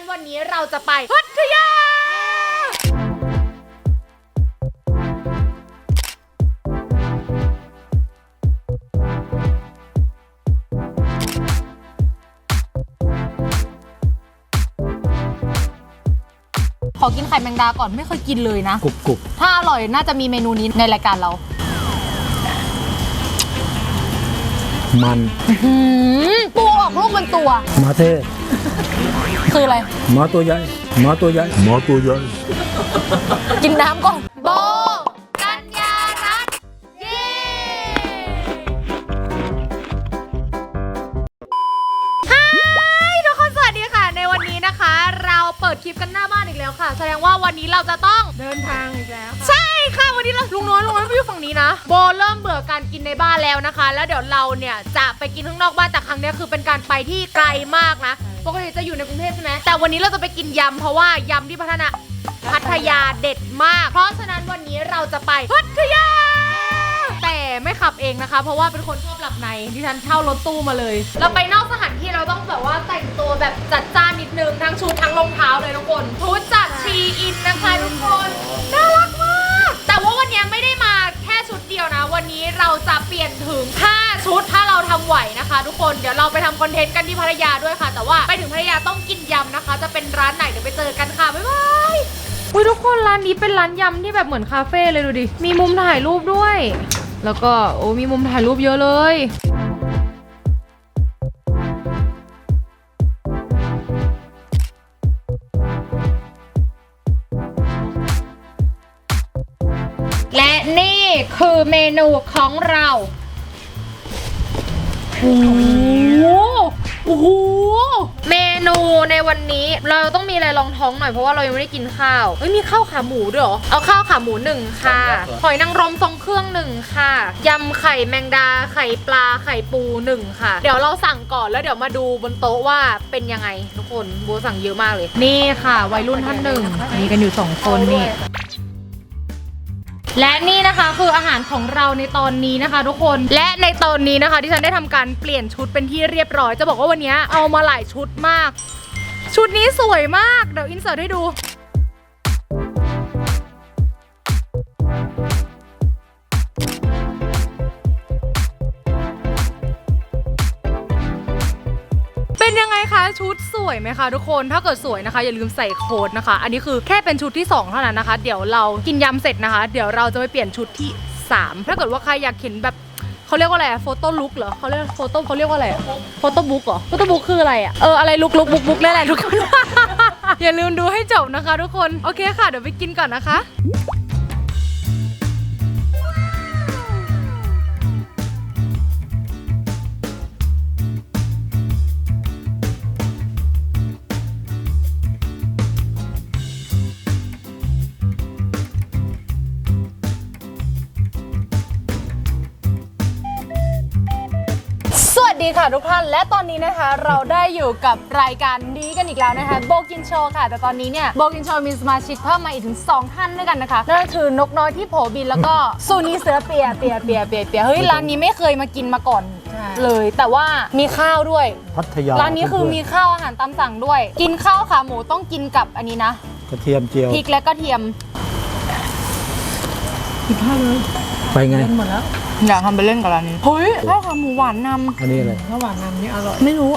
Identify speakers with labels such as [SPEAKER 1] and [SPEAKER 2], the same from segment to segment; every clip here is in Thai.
[SPEAKER 1] นั้นวันนี้เราจะไปพัทยาขอกินไข่แมงดาก่อนไม่เคยกินเลยนะ
[SPEAKER 2] กรุบกรุบ
[SPEAKER 1] ถ้าอร่อยน่าจะมีเมนูนี้ในรายการเรา
[SPEAKER 2] มัน
[SPEAKER 1] หืมปูออกลูกเป็นตัว
[SPEAKER 2] มาเทศ
[SPEAKER 1] คืออะไร
[SPEAKER 2] หมาตัวใหญ่หมาตัวใหญ่หมาตัวใหญ่
[SPEAKER 1] กินน้ำก่อนโบกัญญารัตน์เย้ฮายทุกคนสวัสดีค่ะ ในวันนี้นะคะ เราเปิดคลิปกันหน้าบ้านอีกแล้วค่ะ แสดงว่าวันนี้เราจะต้อง
[SPEAKER 3] เดินทาง
[SPEAKER 1] นี้นะ โบเริ่มเบื่อการกินในบ้านแล้วนะคะ แล้วเดี๋ยวเราเนี่ยจะไปกินข้างนอกบ้านแต่ครั้งเนี้ยคือเป็นการไปที่ไกลมากนะ ปกติจะอยู่ในกรุงเทพใช่ไหมแต่วันนี้เราจะไปกินยำเพราะว่ายำที่พัฒนาพัทยาเด็ดมาก เพราะฉะนั้นวันนี้เราจะไปพัทยา แต่ไม่ขับเองนะคะ เพราะว่าเป็นคนชอบหลับในดิฉันเช่ารถตู้มาเลย เราไปนอกสถานที่เราต้องแบบว่าแต่งตัวแบบจัดจ้านนิดนึงทั้งชุดทั้งรองเท้าเลยทุกคนชุดจากชีอินนะคะทุกคนน่ารักมาก แต่ว่าวันนี้ไม่ได้มา ชุดเดียวนะ วันนี้เราจะเปลี่ยนถึง 5 ชุดถ้าเราทำไหวนะคะ ทุกคนเดี๋ยวเราไปทำคอนเทนต์กันที่พัทยาด้วยค่ะ แต่ว่าไปถึงพัทยาต้องกินยำนะคะ จะเป็นร้านไหนเดี๋ยวไปเจอกันค่ะบ๊ายบายอุ้ยทุกคนร้านนี้เป็นร้านยำที่แบบเหมือนคาเฟ่เลยดูดิมีมุมถ่ายรูปด้วย แล้วก็โอ้มีมุมถ่ายรูปเยอะเลยและนี่ คือเมนูของเราโอ้โหโอ้โหเมนูในวันนี้เราต้องมีอะไรรองท้องหน่อยเพราะว่าเรายังไม่ได้กินข้าวเฮ้ยมีข้าวขาหมูด้วยเหรอ เอาข้าวขาหมูหนึ่งค่ะ หอยนางรมทรงเครื่องหนึ่งค่ะ ยำไข่แมงดา ไข่ปลา ไข่ปูหนึ่งค่ะ เดี๋ยวเราสั่งก่อนแล้วเดี๋ยวมาดูบนโต๊ะว่าเป็นยังไงทุกคนโบสั่งเยอะมากเลย นี่ค่ะ วัยรุ่นท่านหนึ่งมีกันอยู่สองคนนี่ และนี่นะคะคืออาหารของเราในตอนนี้นะคะ ทุกคนและในตอนนี้นะคะที่ฉันได้ทำการเปลี่ยนชุดเป็นที่เรียบร้อย จะบอกว่าวันนี้เอามาหลายชุดมาก ชุดนี้สวยมากเดี๋ยวอินเสิร์ตให้ดู วยไหมคะทุกคนถ้าเกิดสวยนะคะ อย่าลืมใส่โค้ดนะคะ อันนี้คือแค่เป็นชุดที่ 2 เท่านั้นนะคะ เดี๋ยวเรากินยำเสร็จนะคะ เดี๋ยวเราจะไปเปลี่ยนชุดที่ 3 ถ้าเกิดว่าใครอยากเห็นแบบเขาเรียกว่าอะไรโฟโต้ลุกเหรอเขาเรียกโฟโต้เขาเรียกว่าอะไรโฟโต้บุ๊กเหรอ โฟโต้บุ๊กคืออะไรอะเออ อะไรลุกลุกบุ๊กบุ๊กนั่นแหละทุกคน อย่าลืมดูให้จบนะคะทุกคน โอเคค่ะ เดี๋ยวไปกินก่อนนะคะ ค่ะทุกท่าน และตอนนี้นะคะเราได้อยู่กับรายการนี้กันอีกแล้วนะคะโบกินโชว์ค่ะ แต่ตอนนี้เนี่ยโบกินโชว์มีสมาชิกเพิ่มมาอีกถึง 2 ท่านด้วยกันนะคะนั่นก็คือนกน้อยที่โผบินแล้วก็ซูนีเสือเปียเปียเปียเปียเปียเฮ้ยร้านนี้ไม่เคยมากินมาก่อนเลย แต่ว่ามีข้าวด้วย
[SPEAKER 2] พัทยา
[SPEAKER 1] ร้านนี้คือมีข้าวอาหารตามสั่งด้วย กินข้าวขาหมูต้องกินกับอันนี้นะ
[SPEAKER 2] กระเทียมเจียว
[SPEAKER 1] พริกและกระเทียม
[SPEAKER 2] ไปไง
[SPEAKER 1] อยากทำไปเล่นกับร้านนี้เฮ้ยข้าวขาหมูหวานน
[SPEAKER 2] อันนี้อะไร
[SPEAKER 3] ระหว่างน้ำนี่อร่อยำ
[SPEAKER 1] ไม่รู้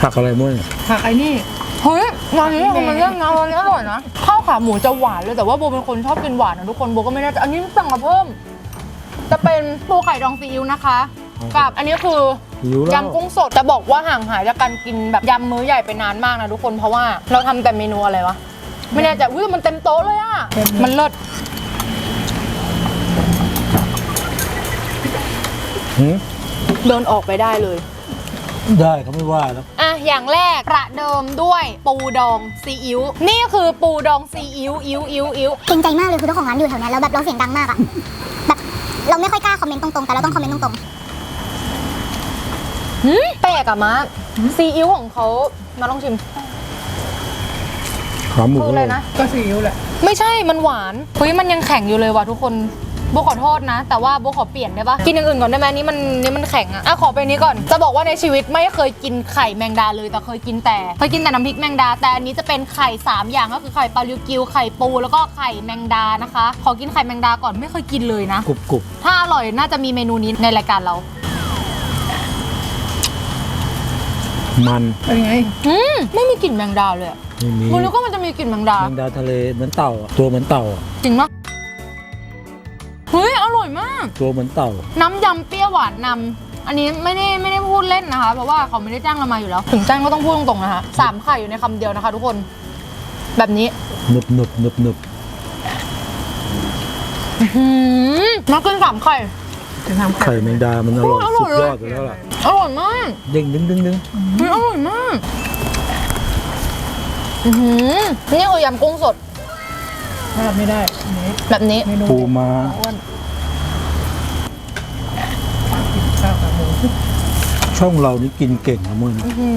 [SPEAKER 2] ผักอะไรมั่วเนี่ย
[SPEAKER 3] ผักไอ้นี่
[SPEAKER 1] เฮ้ยร้านนี้ทำมันเรื่องนะร้านนี้อร่อยนะข้าวขาหมูจะหวานเลยแต่ว่าโบเป็นคนชอบกินหวานนะทุกคนโบก็ไม่แน่ใจอันนี้สั่งมาเพิ่ม จะเป็นปูไข่ดองซีอิ๊วนะคะ กับอันนี้คือ
[SPEAKER 2] หิวแล้ว
[SPEAKER 1] ยำกุ้งสดจะบอกว่าห่างหายจากการกินแบบยำมื้อใหญ่ไปนานมากนะทุกคนเพราะว่าเราทำแต่เมนูอะไรวะ ไม่แน่ใจอุ้ยแต่มันเต็มโต๊ะเลยอะมันเลิศ
[SPEAKER 2] หืม
[SPEAKER 1] เดินออกไปได้เลย
[SPEAKER 2] ได้เขาไม่ว่าแล้ว
[SPEAKER 1] อะ อย่างแรกประเดิมด้วยปูดองซีอิ๊ว นี่คือปูดองซีอิ๊วอิ๊วอิ๊วอิ๊ว
[SPEAKER 4] เกรงใจมากเลยคือเจ้าของร้านอยู่แถวนั้นแล้วแบบเราเสียงดังมากอะแบบเราไม่ค่อยกล้าคอมเมนต์ตรงๆ แต่เราต้องคอมเมนต์ตรง
[SPEAKER 1] หืมแปลกอะมาซีอิ๊วของเขามาลองชิม
[SPEAKER 2] ขาหมู
[SPEAKER 1] คืออะไรนะ
[SPEAKER 3] ก็ซีอิ๊วแหละ
[SPEAKER 1] ไม่ใช่มันหวานเฮ้ยมันยังแข็งอยู่เลยว่ะทุกคน โบขอโทษนะ แต่ว่าโบขอเปลี่ยนได้ปะกินอย่างอื่นก่อนได้ไหมอันนี่มันนี่มันแข็งอะอะขอไปนี้ก่อนจะบอกว่าในชีวิตไม่เคยกินไข่แมงดาเลยแต่เคยกินแต่เคยกินแต่น้ำพริกแมงดา แต่อันนี้จะเป็นไข่สามอย่างก็คือไข่ปลาลิวกิวไข่ปูแล้วก็ไข่แมงดานะคะ ขอกินไข่แมงดาก่อนไม่เคยกินเลยนะ
[SPEAKER 2] กรุบกรุบ
[SPEAKER 1] ถ้าอร่อยน่าจะมีเมนูนี้ในรายการเรา
[SPEAKER 2] มัน
[SPEAKER 3] เป็นไง
[SPEAKER 1] อืมไม่มีกลิ่นแมงดาเลยอะ
[SPEAKER 2] ไม่มี
[SPEAKER 1] คุณนึกว่ามันจะมีกลิ่นแมงดา
[SPEAKER 2] แมงดาทะเลเหมือนเต่าอะตัวเหมือนเต่าอะ
[SPEAKER 1] จริงปะ
[SPEAKER 2] ตัวเหมือนเต่า
[SPEAKER 1] น้ำยำเปรี้ยวหวานนำอันนี้ไม่ได้ไม่ได้พูดเล่นนะคะ เพราะว่าเขาไม่ได้จ้างเรามาอยู่แล้ว ถึงจ้างก็ต้องพูดตรงๆนะคะสามไข่อยู่ในคำเดียวนะคะ ทุกคน แบบนี้
[SPEAKER 2] หนึบหนึบหนึบหนึบ
[SPEAKER 1] หืมมากินสามไข่
[SPEAKER 3] จะทำไข่
[SPEAKER 2] ไข่แมงดามันอร่อย
[SPEAKER 1] โอ้ยอร่
[SPEAKER 2] สุ
[SPEAKER 1] อย
[SPEAKER 2] ด
[SPEAKER 1] เลย
[SPEAKER 2] ยอดอยู่แล้วล่ะ
[SPEAKER 1] อร่อยมาก
[SPEAKER 2] เด้งดึงดึงดึง
[SPEAKER 1] เฮ้ยอร่อยมากอื้อหือนี่คือยำกุ้งสด
[SPEAKER 3] พลาดไม่ได้อันนี้
[SPEAKER 1] แบบนี้
[SPEAKER 3] เมนู
[SPEAKER 2] ปูมา
[SPEAKER 3] อ้วนกิน ข้าวขาหมู
[SPEAKER 2] ช่องเรานี่กินเก่งนะมึง
[SPEAKER 1] อื้อหื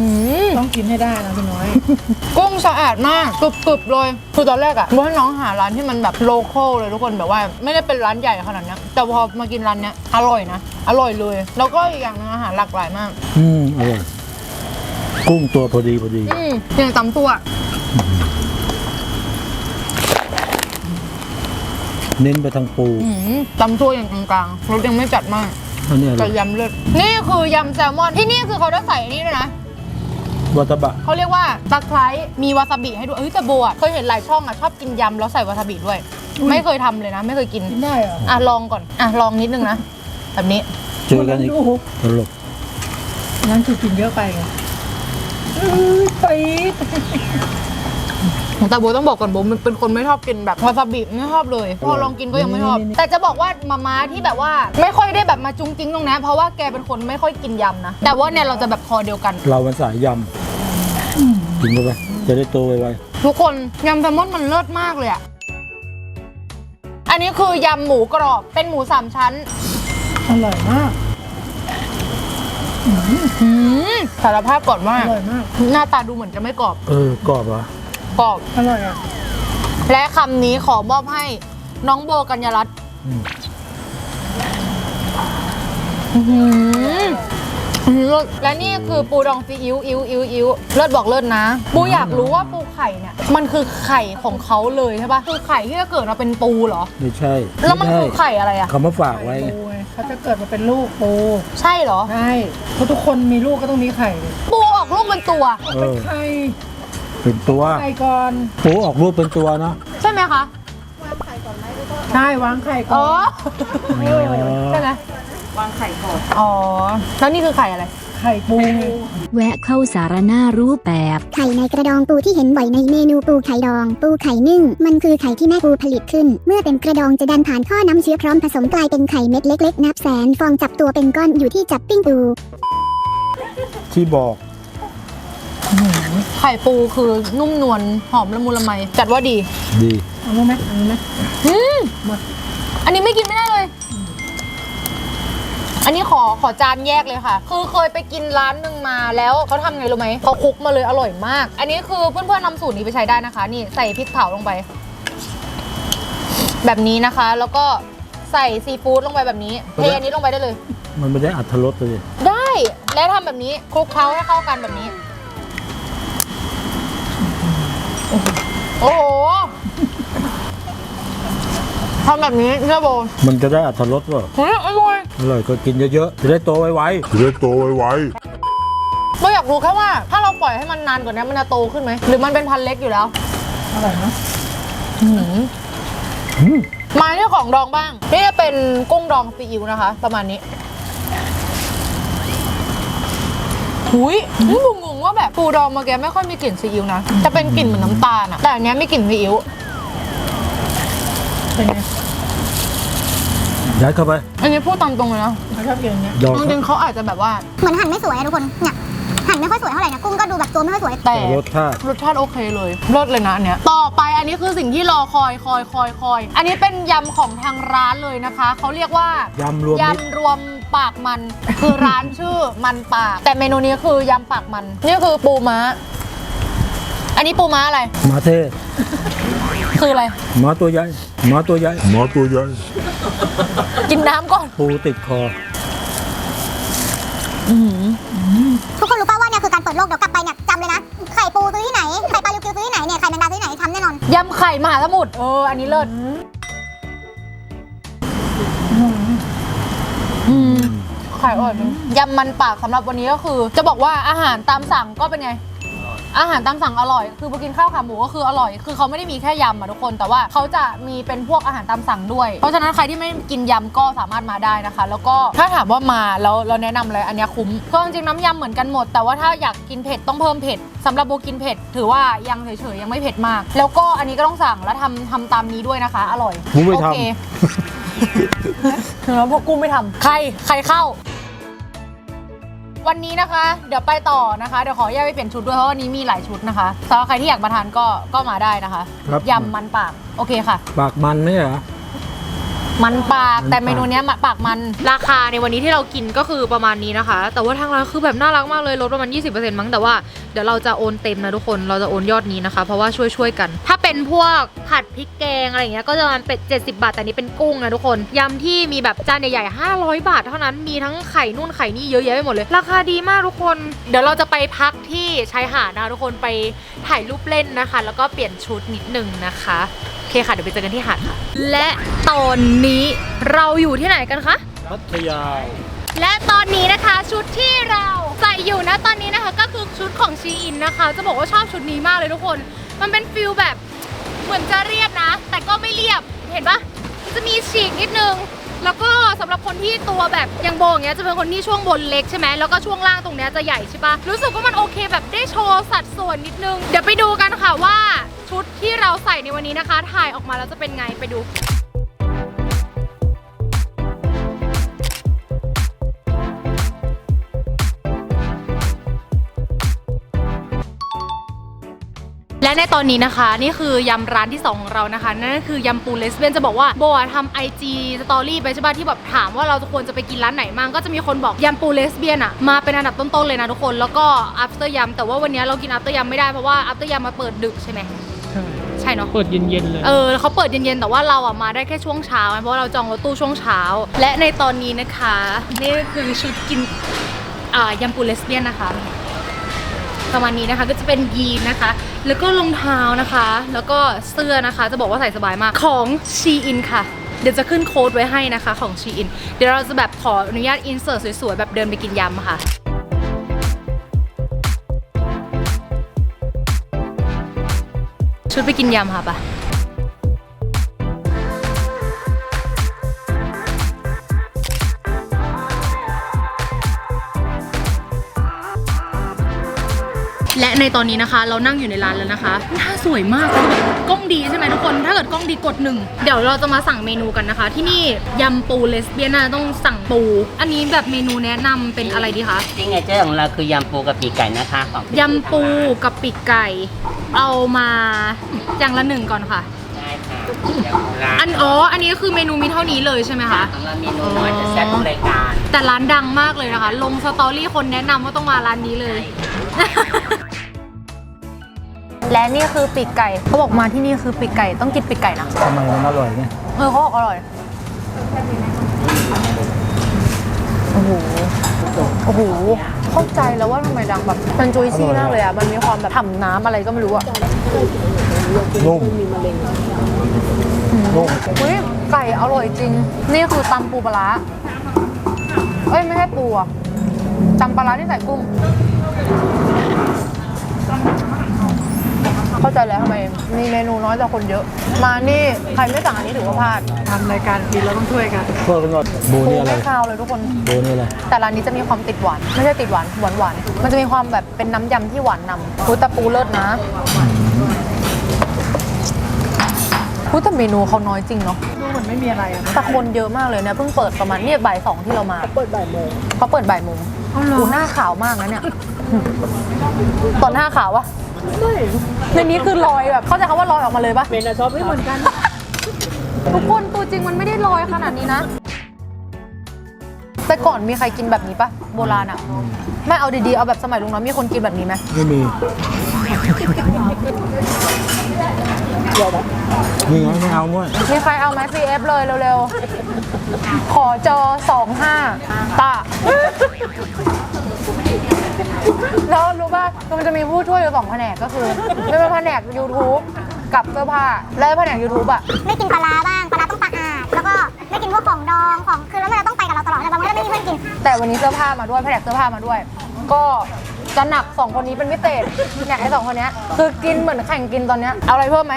[SPEAKER 1] อ
[SPEAKER 3] ต้องกินให้ได้นะพี่น้อย
[SPEAKER 1] กุ้งสะอาดมากกรึบๆเลยคือตอนแรกอะว่าให้น้องหาร้านที่มันแบบโลคอลเลยทุกคนแบบว่า ไม่ได้เป็นร้านใหญ่ขนาดเนี้ยแต่พอมากินร้านเนี้ยอร่อยนะ อร่อยเลย แล้วก็อีกอย่างหนึงอาหารหลากหลายมาก
[SPEAKER 2] อืมอร่อยกุ้งตัวพอดีพอดี
[SPEAKER 1] อืมอย่างตำตัว
[SPEAKER 2] เน้นไปทางปู
[SPEAKER 1] อืมตำตัวอย่างกลางๆรสยังไม่จัดมาก
[SPEAKER 2] อันนี้อร่
[SPEAKER 1] แต่
[SPEAKER 2] อย
[SPEAKER 1] ยำเลือดนี่คือยำแซลมอนที่นี่คือเขาได้ใส่อันนี้ด้วยนะ
[SPEAKER 2] วัตบะ
[SPEAKER 1] เขาเรียกว่าตะไคร้มีวาซาบิให้ด้วยเอ้ยแต่โบอะเคยเห็นหลายช่องอะชอบกินยำแล้วใส่วาซาบิด้วย ไม่เคยทำเลยนะ ไม่เคยกิน
[SPEAKER 3] กินได้เหรอ
[SPEAKER 1] อะลองก่อนอะลองนิดนึงนะแบบนี้
[SPEAKER 2] เจอกันอีก
[SPEAKER 3] ดู
[SPEAKER 2] ตลก
[SPEAKER 3] งั้นคือกินเยอะไปไงอื้อปี๊ด
[SPEAKER 1] แต่โบต้องบอกก่อนโบมันเป็นคนไม่ชอบกินแบบวาซาบิไม่ชอบเลยพอลองกินก็ยังไม่ชอบ แต่จะบอกว่ามาม่าที่แบบว่าไม่ค่อยได้แบบมาจุงจิ้งตรงนี้เพราะว่าแกเป็นคนไม่ค่อยกินยำนะ แต่ว่าเนี่ยเราจะแบบคอเดียวกัน
[SPEAKER 2] เรามันสายยำกินเข้าไปจะได้โตไว
[SPEAKER 1] ทุกคนยำแซลมอนมันเลิศมากเลยอะอันนี้คือยำหมูกรอบเป็นหมูสามชั้น
[SPEAKER 3] อร่อยมาก
[SPEAKER 1] อืมสารภาพก่อนว่า
[SPEAKER 3] อร่อยมาก
[SPEAKER 1] หน้าตาดูเหมือนจะไม่กรอบ
[SPEAKER 2] ๆเออกรอบเหรอ
[SPEAKER 1] กรอบ
[SPEAKER 3] อร่อยอะ
[SPEAKER 1] และคำนี้ขอมอบให้น้องโบกัญญารัตน์
[SPEAKER 2] อืม
[SPEAKER 1] อื้อหืออื้อหือและนี่คือปูดองซีอิ๊วอิ๊วอิ๊วอิ๊วเลิศบอกเลิศนะ ปูอยากรู้ว่าปูไข่เนี่ย มันคือไข่ของเขาเลยใช่ปะคือไข่ที่จะเกิดมาเป็นปูเหรอ
[SPEAKER 2] ไม่ใช่
[SPEAKER 1] แล้วมันคือ
[SPEAKER 2] ไใช่
[SPEAKER 1] ไข่อะไรอะ
[SPEAKER 2] เขามาฝากไว้ไง
[SPEAKER 3] ปูไงเขาจะเกิดมาเป็นลูกปู
[SPEAKER 1] ใช่เหรอ
[SPEAKER 3] ใช่เพราะทุกคนมีลูกก็ต้องมีไข่ดิ
[SPEAKER 1] ปูออกลูกเป็นตัว
[SPEAKER 2] เอ
[SPEAKER 3] เป็น
[SPEAKER 2] อ
[SPEAKER 3] ไข่
[SPEAKER 2] เป็นตัว
[SPEAKER 3] ไข่ก่อน
[SPEAKER 2] ปูออกรูปเป็นตัวเนาะ
[SPEAKER 1] ใช่ไหมคะ
[SPEAKER 3] ใช่วางไข่ก่
[SPEAKER 1] อ๋
[SPEAKER 3] อ
[SPEAKER 1] อนใช่ไหม
[SPEAKER 3] วางไข่ก่อน
[SPEAKER 1] อ๋อแล้วนี่คือไข่อะไร
[SPEAKER 3] ไข่ปูไง
[SPEAKER 5] แวะเข้าสารหน้ารูปแบบ
[SPEAKER 4] ไข่ในกระดองปูที่เห็นบ่อยในเมนูปูไข่ดอง ปูไข่นึ่ง มันคือไข่ที่แม่ปูผลิตขึ้น เมื่อเป็นกระดองจะดันผ่านท่อน้ำเชื้อพร้อมผสมกลายเป็นไข่เม็ดเล็กๆ นับแสน ฟองจับตัวเป็นก้อนอยู่ที่จับปิ้งปู
[SPEAKER 2] ที่บอก
[SPEAKER 1] ไข่ปูคือนุ่มนวลหอมละมุนละไมจัดว่าดี
[SPEAKER 2] ดี
[SPEAKER 3] เอาไหมเอาไหม
[SPEAKER 1] อืม
[SPEAKER 3] หมด
[SPEAKER 1] อันนี้ไม่กินไม่ได้เลย อันนี้ขอขอจานแยกเลยค่ะ คือเคยไปกินร้านหนึ่งมาแล้วเขาทำไงรู้ไหมเขาคลุกมาเลยอร่อยมาก อันนี้คือเพื่อนๆนำสูตรนี้ไปใช้ได้นะคะ นี่ใส่พริกเผาลงไป แบบนี้นะคะ แล้วก็ใส่ซีฟู้ดลงไปแบบนี้เทอันนี้ลงไปได้เลย
[SPEAKER 2] มันไม่ได้อัตรสเลย
[SPEAKER 1] ได้แล้วทำแบบนี้คลุกเคล้าให้เข้ากันแบบนี้ โอ้โห ทำแบบนี้เชื่อโบ
[SPEAKER 2] มันจะได้อัตรสเปล่า
[SPEAKER 1] เฮ้ยอร่อย
[SPEAKER 2] อร่อยก็กินเยอะๆจะได้โตไว
[SPEAKER 6] จะได้โตไวๆ
[SPEAKER 1] โบอยากรู้แค่ว่าถ้าเราปล่อยให้มันนานกว่านี้มันจะโตขึ้นไหมหรือมันเป็นพันธุ์เล็กอยู่แล้ว
[SPEAKER 3] อร่อยเนอะ
[SPEAKER 1] มาที่ของดองบ้างนี่จะเป็นกุ้งดองซีอิ๊วนะคะ ประมาณนี้หุยนี่บุงงว่าแบบปูดองเมื่อกี้ไม่ค่อยมีกลิ่นซีอิ๊วนะจะเป็นกลิ่นเหมือนน้ำตาลอะแต่อันเนี้ยมีกลิ่นซีอิ๊ว
[SPEAKER 3] เป็นไง
[SPEAKER 2] ๆยัดเข้าไป
[SPEAKER 1] อันนี้พูดตามตรงเลยนะ
[SPEAKER 3] เขาชอบกินอย่างเงี้ย
[SPEAKER 2] ดอง
[SPEAKER 1] จริงๆเขาอาจจะแบบว่า
[SPEAKER 4] เหมือนหั่นไม่สวยอะทุกคน เนี่ย หั่นไม่ค่อยสวยเท่าไหร่นะ กุ้งก็ดูแบบตัวไม่ค่อยสวย
[SPEAKER 1] แต่
[SPEAKER 2] แต่ รสชาติ
[SPEAKER 1] รสชาติโอเคเลยรสเลยนะอันเนี้ย ต่อไปอันนี้คือสิ่งที่รอคอยคอยคอยคอย อันนี้เป็นยำของทางร้านเลยนะคะ เขาเรียกว่ายำ
[SPEAKER 2] รวมมิตร
[SPEAKER 1] ยำรวมปากมัน คือร้านชื่อมันปาก แต่เมนูนี้คือยำปากมัน นี่คือปูม้า อันนี้ปูม้าอะไร
[SPEAKER 2] มาเทศ
[SPEAKER 1] คืออะไร
[SPEAKER 2] มาตัวใหญ่มาตัวใหญ่
[SPEAKER 6] หมาตัวใหญ่
[SPEAKER 1] กินน้ำก่อน
[SPEAKER 2] ปูติดคอ
[SPEAKER 4] ทุกคนรู้ป่าว่าเนี่ยคือการเปิดโลกเดี๋ยวกลับไปเนี่ยจำเลยนะ ไข่ปูซื้อที่ไหน ไข่ปลาลิวกิวซื้อที่ไหนเนี่ย ไข่แมงดาซื้อที่ไหนทำแน่นอน
[SPEAKER 1] ยำไข่มหาสมุทรเออ อันนี้เลิศอืมไข่อร่อยจริงยำมันปากสำหรับวันนี้ก็คือ จะบอกว่าอาหารตามสั่งก็เป็นไง อาหารตามสั่งอร่อย คือพอกินข้าวขาหมูก็คืออร่อย คือเขาไม่ได้มีแค่ยำอะทุกคน แต่ว่าเขาจะมีเป็นพวกอาหารตามสั่งด้วย เพราะฉะนั้นใครที่ไม่กินยำก็สามารถมาได้นะคะ แล้วก็ถ้าถามว่ามาแล้วเราแนะนำเลยอันเนี้ยคุ้มก็จริงๆน้ำยำเหมือนกันหมด แต่ว่าถ้าอยากกินเผ็ดต้องเพิ่มเผ็ดสำหรับโบกินเผ็ดถือว่ายังเฉยๆยังไม่เผ็ดมาก แล้วก็อันนี้ก็ต้องสั่งแล้วทำทำตามนี้ด้วยนะคะ อร่อย
[SPEAKER 2] กูไม่ทำ
[SPEAKER 1] โอเค ถึงแล้วพวกกูไม่ทำใครใครเข้า วันนี้นะคะ เดี๋ยวไปต่อนะคะ เดี๋ยวขอแยกไปเปลี่ยนชุดด้วยเพราะวันนี้มีหลายชุดนะคะสำหรับใครที่อยากมาทานก็ก็มาได้นะคะ
[SPEAKER 2] ครับ
[SPEAKER 1] ยำมันปากโอเคค่ะ
[SPEAKER 2] ปากมันไม่ใช่เหรอ
[SPEAKER 1] มันปาก
[SPEAKER 2] มันปาก
[SPEAKER 1] แต่เมนูเนี้ยปากมันราคาในวันนี้ที่เรากินก็คือประมาณนี้นะคะ แต่ว่าทางร้านคือแบบน่ารักมากเลยลดประมาณ 20%มั้งแต่ว่าเดี๋ยวเราจะโอนเต็มนะทุกคน เราจะโอนยอดนี้นะคะ เพราะว่าช่วยช่วยๆกัน ถ้าเป็นพวกผัดพริกแกงอะไรอย่างเงี้ย ก็จะประมาณเป็ด70 บาท แต่นี้เป็นกุ้งนะทุกคน ยำที่มีแบบจานใหญ่ๆ 500 บาท เท่านั้น มีทั้งไข่นู่นไข่นี่เยอะแยะไปหมดเลย ราคาดีมากทุกคน เดี๋ยวเราจะไปพักที่ชายหาดนะคะทุกคน ไปถ่ายรูปเล่นนะคะ แล้วก็เปลี่ยนชุดนิดนึงนะคะโอเคค่ะ เดี๋ยวไปเจอกันที่หาดค่ะ และตอนนี้เราอยู่ที่ไหนกันคะ
[SPEAKER 2] พัทยา
[SPEAKER 1] และตอนนี้นะคะชุดที่เราใส่อยู่นะตอนนี้นะคะก็คือชุดของชีอินนะคะ จะบอกว่าชอบชุดนี้มากเลยทุกคน มันเป็นฟิลแบบเหมือนจะเรียบนะ แต่ก็ไม่เรียบเห็นปะจะมีฉีกนิดนึง แล้วก็สำหรับคนที่ตัวแบบยังโบงเงี้ยจะเป็นคนที่ช่วงบนเล็กใช่ไหมแล้วก็ช่วงล่างตรงเนี้ยจะใหญ่ใช่ปะรู้สึกว่ามันโอเคแบบได้โชว์สัดส่วนนิดนึง เดี๋ยวไปดูกันค่ะว่าชุดที่เราใส่ในวันนี้นะคะ ถ่ายออกมาแล้วจะเป็นไงไปดู และในตอนนี้นะคะ นี่คือยำร้านที่2ของเรานะคะ นั่นก็คือยำปูเลสเบี้ยนจะบอกว่าโบอะทำไอจีสตอรี่ไปใช่ป่ะที่แบบถามว่าเราจะควรจะไปกินร้านไหนมั่งก็จะมีคนบอกยำปูเลสเบี้ยนอะมาเป็นอันดับต้นๆเลยนะทุกคนแล้วก็ after ยำแต่ว่าวันนี้เรากิน after ยำไม่ได้เพราะว่า after ยำมาเปิดดึกใช่ไหมใช่เนาะ
[SPEAKER 2] เปิดเย็นๆเลย
[SPEAKER 1] เออเขาเปิดเย็นๆ แต่ว่าเราอะมาได้แค่ช่วงเช้าไงเพราะว่าเราจองรถตู้ช่วงเช้า และในตอนนี้นะคะ นี่คือชุดกิน อ่ายำปูเลสเบี้ยนนะคะ ประมาณนี้นะคะก็จะเป็นยีนนะคะ แล้วก็รองเท้านะคะ แล้วก็เสื้อนะคะ จะบอกว่าใส่สบายมากของชีอินค่ะ เดี๋ยวจะขึ้นโค้ดไว้ให้นะคะของชีอินเดี๋ยวเราจะแบบขออนุญาตอินเสิร์ตสวยๆ แบบเดินไปกินยำค่ะชุดไปกินยำค่ะปะ และในตอนนี้นะคะ เรานั่งอยู่ในร้านแล้วนะคะหน้าสวยมากคือแบบกล้องดีใช่ไหมทุกคน ถ้าเกิดกล้องดีกดหนึ่งเดี๋ยวเราจะมาสั่งเมนูกันนะคะ ที่นี่ยำปูเลสเบี้ยนน่าต้องสั่งปู อันนี้แบบเมนูแนะนำเป็นอะไรดีคะ
[SPEAKER 6] ซิงเกิลเจอร์ของเราคือยำปูกับปีกไก่นะคะของ
[SPEAKER 1] ยำปูกับปีกไก่ เอามาอย่างละหนึ่งก่อนค่ะ
[SPEAKER 6] ได้ค่ะเดี๋ยวร้าน
[SPEAKER 1] อันอ๋อ อันนี้ก็คือเมนูมีเท่านี้เลยใช่ไหมคะ
[SPEAKER 6] ของเราเมนูน้อยจะแซ่บทุกรายการ
[SPEAKER 1] แต่ร้านดังมากเลยนะคะ ลงสตอรี่คนแนะนำว่าต้องมาร้านนี้เลย และนี่คือปีกไก่เขาบอกมาที่นี่คือปีกไก่ต้องกินปีกไก่นะ
[SPEAKER 2] ทำไมมันอร่อยเนี่ย
[SPEAKER 1] เออเขาบอกอร่อยโอ้โหโอ้โหเข้าใจแล้วว่าทำไมดังแบบมันจุยซี่มากเลยอะมันมีความแบบฉ่ำน้ำอะไรก็ไม่รู้อะ
[SPEAKER 2] นุ่มนุ่ม
[SPEAKER 1] อุ้ยไก่อร่อยจริง นี่คือตำปูปลาร้าเอ้ยไม่ใช่ปูอะตำปลาร้าที่ใส่กุ้ง เข้าใจแล้วทำไมมีเมนูน้อยแต่คนเยอะ มานี่ใครไม่สั่งอันนี้ถือว่าพลาด
[SPEAKER 3] ทำรายการกินเราต้องช่วยกัน
[SPEAKER 2] เพิ่มกันหน่อยโบ
[SPEAKER 1] ปู
[SPEAKER 2] นี่อะไร
[SPEAKER 1] ไม่คาวเลยทุกคน
[SPEAKER 2] โบนี่อะไร
[SPEAKER 1] แต่ร้านนี้จะมีความติดหวาน ไม่ใช่ติดหวานหวานหวานๆมันจะมีความแบบเป็นน้ำยำที่หวานนำคุยแต่ปูเลิศนะคุยแต่เมนูเขาน้อยจริงเนาะ
[SPEAKER 3] ดูเหมือนไม่มีอะไรอะนะ
[SPEAKER 1] แต่คนเยอะมากเลยเนี่ยเพิ่งเปิดประมาณเนี่ยบ่ายสองที่เรามา
[SPEAKER 3] เปิดบ่ายโมง
[SPEAKER 1] เขาเปิดบ่ายโมง
[SPEAKER 3] เอาเหรอ
[SPEAKER 1] ดูหน้าขาวมากนะเนี่ยตอนหน้าขาววะ
[SPEAKER 3] ไม่
[SPEAKER 1] ในนี้คือลอยแบบ เข้าใจคำว่าลอยออกมาเลยปะ
[SPEAKER 3] เป็นอะชอบไม่เหมือนกัน
[SPEAKER 1] ทุกคนตัวจริงมันไม่ได้ลอยขนาดนี้นะ แต่ก่อนมีใครกินแบบนี้ปะโบราณอะไม่เอาดีๆ เอาแบบสมัยลุงน้อยมีคนกินแบบนี้ไหม
[SPEAKER 2] ไม่มี
[SPEAKER 1] อ
[SPEAKER 2] มีไงไม่เอาม้วย
[SPEAKER 1] มีใครเอาไหม CF เลยเร็วๆ ขอจอ25ตะ แล้วรู้ป่ะมันจะมีผู้ช่วยอยู่สองแผนกก็คือไม่เป็นแผนก YouTube กับเสื้อผ้าแล้วแผนก YouTube อะ
[SPEAKER 4] ไม่กินปลาร้าบ้างปลาร้าต้องสะอาดแล้วก็ไม่กินพวกของดองของคือแล้วมันจะต้องไปกับเราตลอดแต่บางวันก็ไม่มีเพื่อนกิน
[SPEAKER 1] แต่วันนี้เสื้อผ้ามาด้วยแผนกเสื้อผ้ามาด้วย ก็จะหนักสองคนนี้เป็นพิเศษเนี่ยไอ้สองคนเนี้ยคือกินเหมือนแข่งกินตอนเนี้ยเอาอะไรเพิ่มไหม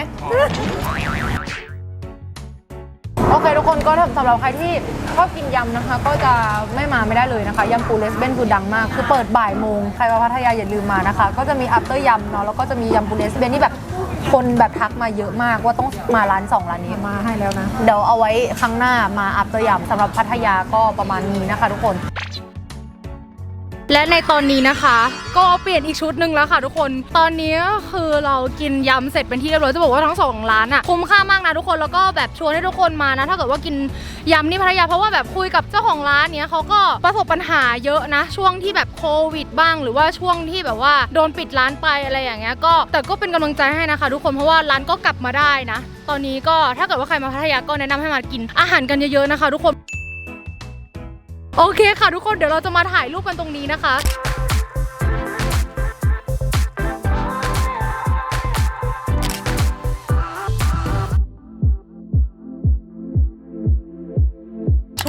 [SPEAKER 1] โอเคทุกคนก็สำหรับใครที่ชอบกินยำนะคะ ก็จะไม่มาไม่ได้เลยนะคะยำปูเลสเบนคือดังมาก คือเปิดบ่ายโมงใครมาพัทยาอย่าลืมมานะคะ ก็จะมีอัปเตอร์ยำเนาะแล้วก็จะมียำปูเลสเบนที่แบบคนแบบทักมาเยอะมากว่าต้องมาร้านสองร้านนี้
[SPEAKER 3] มาให้แล้วนะ
[SPEAKER 1] เดี๋ยวเอาไว้ครั้งหน้ามาอัปเตอร์ยำสำหรับพัทยาก็ประมาณนี้นะคะ ทุกคน และในตอนนี้นะคะ ก็เปลี่ยนอีกชุดหนึ่งแล้วค่ะทุกคน ตอนนี้ก็คือเรากินยำเสร็จเป็นที่เรียบร้อยจะบอกว่าทั้งสองร้านอะคุ้มค่ามากนะทุกคนแล้วก็แบบชวนให้ทุกคนมานะถ้าเกิดว่ากินยำนี่พัทยาเพราะว่าแบบคุยกับเจ้าของร้านเนี้ยเขาก็ประสบปัญหาเยอะนะ ช่วงที่แบบโควิดบ้าง หรือว่าช่วงที่แบบว่าโดนปิดร้านไปอะไรอย่างเงี้ยก็แต่ก็เป็นกำลังใจให้นะคะ ทุกคนเพราะว่าร้านก็กลับมาได้นะ ตอนนี้ก็ถ้าเกิดว่าใครมาพัทยาก็แนะนำให้มากินอาหารกันเยอะๆนะคะ ทุกคน โอเคค่ะทุกคนเดี๋ยวเราจะมาถ่ายรูปกันตรงนี้นะคะ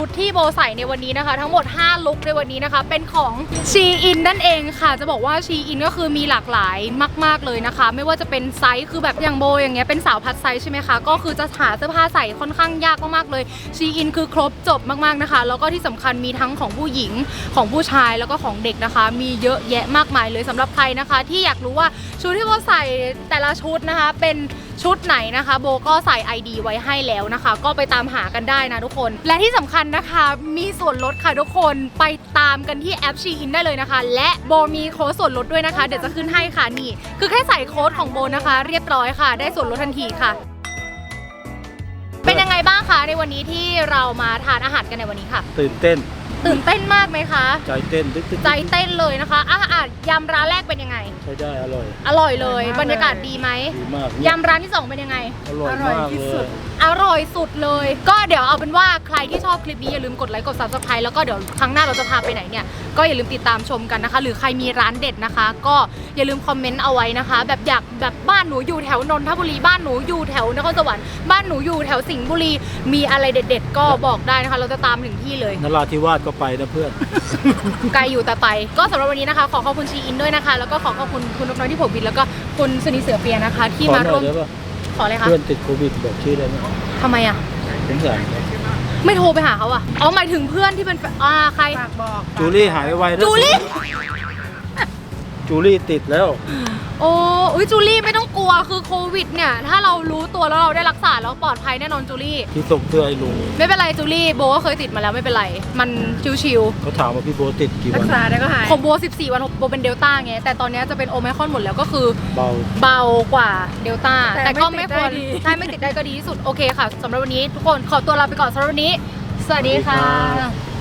[SPEAKER 1] ดที่โบใส่ในวันนี้นะคะ ทั้งหมด 5 ลุคในวันนี้นะคะ เป็นของชีอินนั่นเองค่ะ จะบอกว่าชีอินก็คือมีหลากหลายมาก ๆเลยนะคะ ไม่ว่าจะเป็นไซส์คือแบบอย่างโบอย่างเงี้ยเป็นสาวพัดไซส์ใช่ไหมคะ ก็คือจะหาเสื้อผ้าใส่ค่อนข้างยากมากๆเลยชีอินคือครบจบมากๆนะคะ แล้วก็ที่สำคัญมีทั้งของผู้หญิงของผู้ชายแล้วก็ของเด็กนะคะ มีเยอะแยะมากมายเลยสำหรับใครนะคะ ที่อยากรู้ว่าชุดที่โบใส่แต่ละชุดนะคะเป็นชุดไหนนะคะ โบก็ใส่ ID ไว้ให้แล้วนะคะ ก็ไปตามหากันได้นะทุกคน และที่สำคัญนะคะมีส่วนลดค่ะทุกคนไปตามกันที่แอปชีอินได้เลยนะคะ และโบมีโค้ดส่วนลดด้วยนะคะ เดี๋ยวจะขึ้นให้ค่ะนี่ คือแค่ใส่โค้ดของโบนะคะ เรียบร้อยค่ะ ได้ส่วนลดทันทีค่ะ เป็นยังไงบ้างคะในวันนี้ที่เรามาทานอาหารกันในวันนี้ค่ะ
[SPEAKER 2] ตื่นเต้น
[SPEAKER 1] ตื่นเต้นมากไหมคะ
[SPEAKER 2] ใจเต้นตึ๊กตึ๊ก
[SPEAKER 1] ใจเต้นเลยนะคะอาหารยำร้านแรกเป็นยังไง
[SPEAKER 2] ใช้ได้อร่อย
[SPEAKER 1] อร่อยเลย
[SPEAKER 3] อร่อยมาก
[SPEAKER 1] บรรยากาศดีไหม
[SPEAKER 2] ดีมาก
[SPEAKER 1] ยำร้านที่สองเป็นยังไง
[SPEAKER 2] อร่อย
[SPEAKER 3] อร่อย
[SPEAKER 2] มาก
[SPEAKER 3] ที่
[SPEAKER 2] เล
[SPEAKER 3] สุ
[SPEAKER 2] ย
[SPEAKER 3] ด
[SPEAKER 1] อร่อยสุดเลย ก็เดี๋ยวเอาเป็นว่าใครที่ชอบคลิปนี้อย่าลืมกดไลค์กด subscribe แล้วก็เดี๋ยวครั้งหน้าเราจะพาไปไหนเนี่ยก็อย่าลืมติดตามชมกันนะคะ หรือใครมีร้านเด็ดนะคะ ก็อย่าลืมคอมเมนต์เอาไว้นะคะ แบบอยากแบบบ้านหนูอยู่แถวนนทบุรีบ้านหนูอยู่แถวนครสวรรค์บ้านหนูอยู่แถวสิงห์บุรีมีอะไรเด็ด ๆ ก็บอกได้นะคะ เราจะตามถึงที่เลย
[SPEAKER 2] นราธิวาสก็ไปนะเพื่อน
[SPEAKER 1] ไกลอยู่แต่ไป ก็สำหรับวันนี้นะคะ ขอขอบคุณชีอินด้วยนะคะ แล้วก็ขอขอบคุณคุณนกน้อยที่ผมบินแล้วก็คุณสุนีเสือเปียนะคะ ที่
[SPEAKER 2] ขอ
[SPEAKER 1] มา
[SPEAKER 2] หน่
[SPEAKER 1] ร่
[SPEAKER 2] อ
[SPEAKER 1] วยม
[SPEAKER 2] ได้ปะ
[SPEAKER 1] ขอเลยค่ะ
[SPEAKER 2] เพื่อนติดโควิดบอกชื่อได้ไหม
[SPEAKER 1] ทำไมอะ
[SPEAKER 2] สงสาร
[SPEAKER 1] ไม่โทรไปหาเขาอะอ๋อหมายถึงเพื่อนที่เป็นแฟนอ่าใคร
[SPEAKER 3] ฝากบอก
[SPEAKER 2] จูลี่หายไวๆนะ
[SPEAKER 1] จูลี่
[SPEAKER 2] จูลี่ติดแล้ว
[SPEAKER 1] โอ้ยจูลี่ไม่ต้องกลัวคือโควิดเนี่ย ถ้าเรารู้ตัวแล้วเราได้รักษาแล้วปลอดภัยแน่นอนจูลี่
[SPEAKER 2] ที่ส่งเสื้อไอ้ลุง
[SPEAKER 1] ไม่เป็นไรจูลี่โบก็เคยติดมาแล้วไม่เป็นไร มันชิว
[SPEAKER 2] เขาถามว่าพี่โบติดกี่
[SPEAKER 3] รั
[SPEAKER 2] วั
[SPEAKER 3] ก
[SPEAKER 2] น
[SPEAKER 3] ษาได้ก็หาย
[SPEAKER 1] ๆของโบ 14 วันโบเป็นเดลต้าไงแต่ตอนนี้จะเป็นโอไมครอนหมดแล้วก็คือ
[SPEAKER 2] เบา
[SPEAKER 1] เบากว่าเดลต้า
[SPEAKER 3] แต่
[SPEAKER 1] แต่ก็
[SPEAKER 3] ไม่
[SPEAKER 1] ไม่
[SPEAKER 3] ติด
[SPEAKER 1] ควร
[SPEAKER 3] ได้ดี
[SPEAKER 1] ใช่ไม่ติดได้ก็ดีที่สุด โอเคค่ะสำหรับวันนี้ทุกคนขอตัวลาไปก่อนสำหรับวันนี้ สวัสดีค่ะ